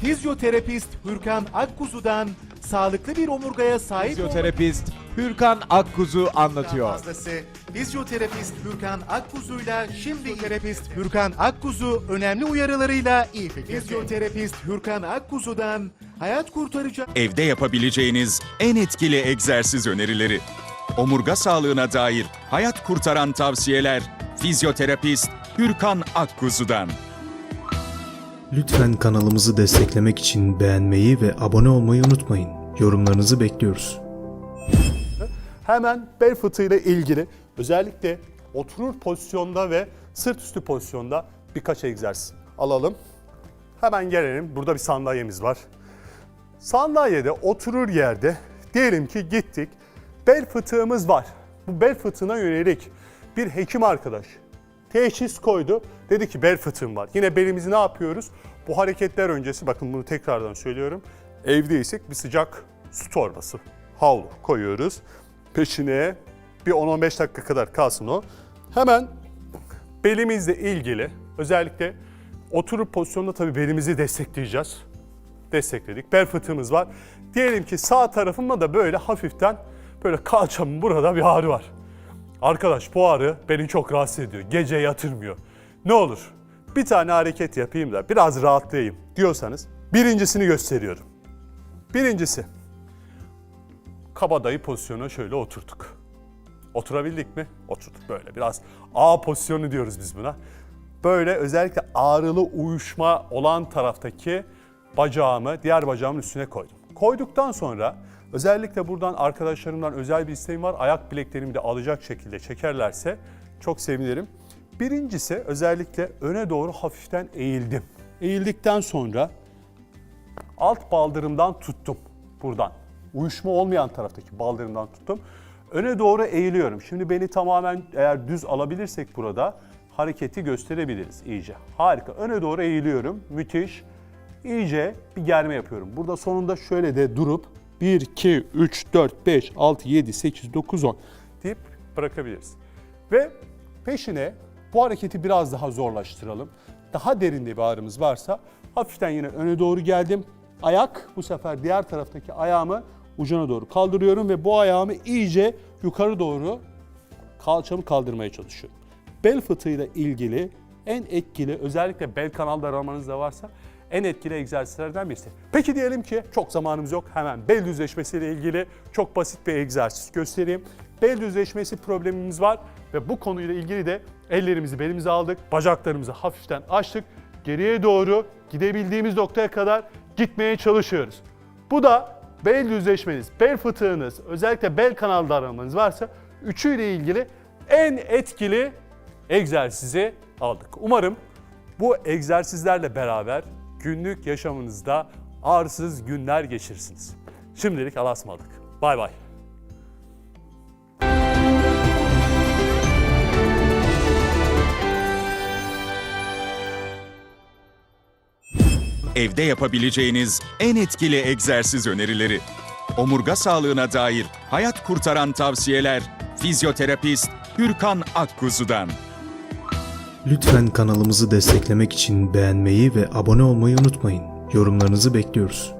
Fizyoterapist Hürkan Akkuzu'dan sağlıklı bir omurgaya sahip Fizyoterapist Hürkan Akkuzu olmak anlatıyor. fazlası. Fizyoterapist Hürkan Akkuzu'yla şimdi terapist Hürkan Akkuzu önemli uyarılarıyla iyi fikir. Fizyoterapist Hürkan Akkuzu'dan hayat kurtaracak Evde yapabileceğiniz en etkili egzersiz önerileri. Omurga sağlığına dair hayat kurtaran tavsiyeler. Fizyoterapist Hürkan Akkuzu'dan. Lütfen kanalımızı desteklemek için beğenmeyi ve abone olmayı unutmayın. Yorumlarınızı bekliyoruz. Hemen bel fıtığıyla ilgili özellikle oturur pozisyonda ve sırt üstü pozisyonda birkaç egzersiz alalım. Hemen gelelim. Burada bir sandalyemiz var. Sandalyede oturur yerde diyelim ki gittik. Bel fıtığımız var. Bu bel fıtığına yönelik bir hekim arkadaş teşhis koydu. Dedi ki bel fıtığım var. Yine belimizi ne yapıyoruz? Bu hareketler öncesi bakın bunu tekrardan söylüyorum. Evdeysek bir sıcak su torbası, havlu koyuyoruz. Peşine bir 10-15 dakika kadar kalsın o. Hemen belimizle ilgili özellikle oturup pozisyonda tabii belimizi destekleyeceğiz. Destekledik. Bel fıtığımız var. Diyelim ki sağ tarafımda da böyle hafiften böyle kalçamın burada bir ağrı var. Arkadaş bu ağrı beni çok rahatsız ediyor. Gece yatırmıyor. Ne olur bir tane hareket yapayım da biraz rahatlayayım diyorsanız birincisini gösteriyorum. Birincisi kabadayı pozisyona şöyle oturttuk. Oturabildik mi? Oturduk böyle biraz A pozisyonu diyoruz biz buna. Böyle özellikle ağrılı uyuşma olan taraftaki bacağımı diğer bacağımın üstüne koydum. Koyduktan sonra özellikle buradan arkadaşlarımdan özel bir isteğim var. Ayak bileklerimi de alacak şekilde çekerlerse çok sevinirim. Birincisi özellikle öne doğru hafiften eğildim. Eğildikten sonra alt baldırımdan tuttum buradan. Uyuşma olmayan taraftaki baldırımdan tuttum. Öne doğru eğiliyorum. Şimdi beni tamamen eğer düz alabilirsek burada hareketi gösterebiliriz iyice. Harika. Öne doğru eğiliyorum. Müthiş. İyice bir germe yapıyorum. Burada sonunda şöyle de durup 1, 2, 3, 4, 5, 6, 7, 8, 9, 10 deyip bırakabiliriz. Ve peşine bu hareketi biraz daha zorlaştıralım. Daha derinde bir ağrımız varsa hafiften yine öne doğru geldim. Ayak bu sefer diğer taraftaki ayağımı ucuna doğru kaldırıyorum ve bu ayağımı iyice yukarı doğru kalçamı kaldırmaya çalışıyorum. Bel fıtığıyla ilgili en etkili özellikle bel kanal daralmanız da varsa en etkili egzersizlerden birisi. Peki diyelim ki çok zamanımız yok. Hemen bel düzleşmesiyle ilgili çok basit bir egzersiz göstereyim. Bel düzleşmesi problemimiz var ve bu konuyla ilgili de ellerimizi belimize aldık, bacaklarımızı hafiften açtık. Geriye doğru gidebildiğimiz noktaya kadar gitmeye çalışıyoruz. Bu da bel düzleşmeniz, bel fıtığınız, özellikle bel kanal daralmanız varsa üçüyle ilgili en etkili egzersizi aldık. Umarım bu egzersizlerle beraber günlük yaşamınızda ağrısız günler geçirirsiniz. Şimdilik Allah'a ısmarladık. Bay bay. Evde yapabileceğiniz en etkili egzersiz önerileri. Omurga sağlığına dair hayat kurtaran tavsiyeler. Fizyoterapist Hürkan Akkuzu'dan. Lütfen kanalımızı desteklemek için beğenmeyi ve abone olmayı unutmayın. Yorumlarınızı bekliyoruz.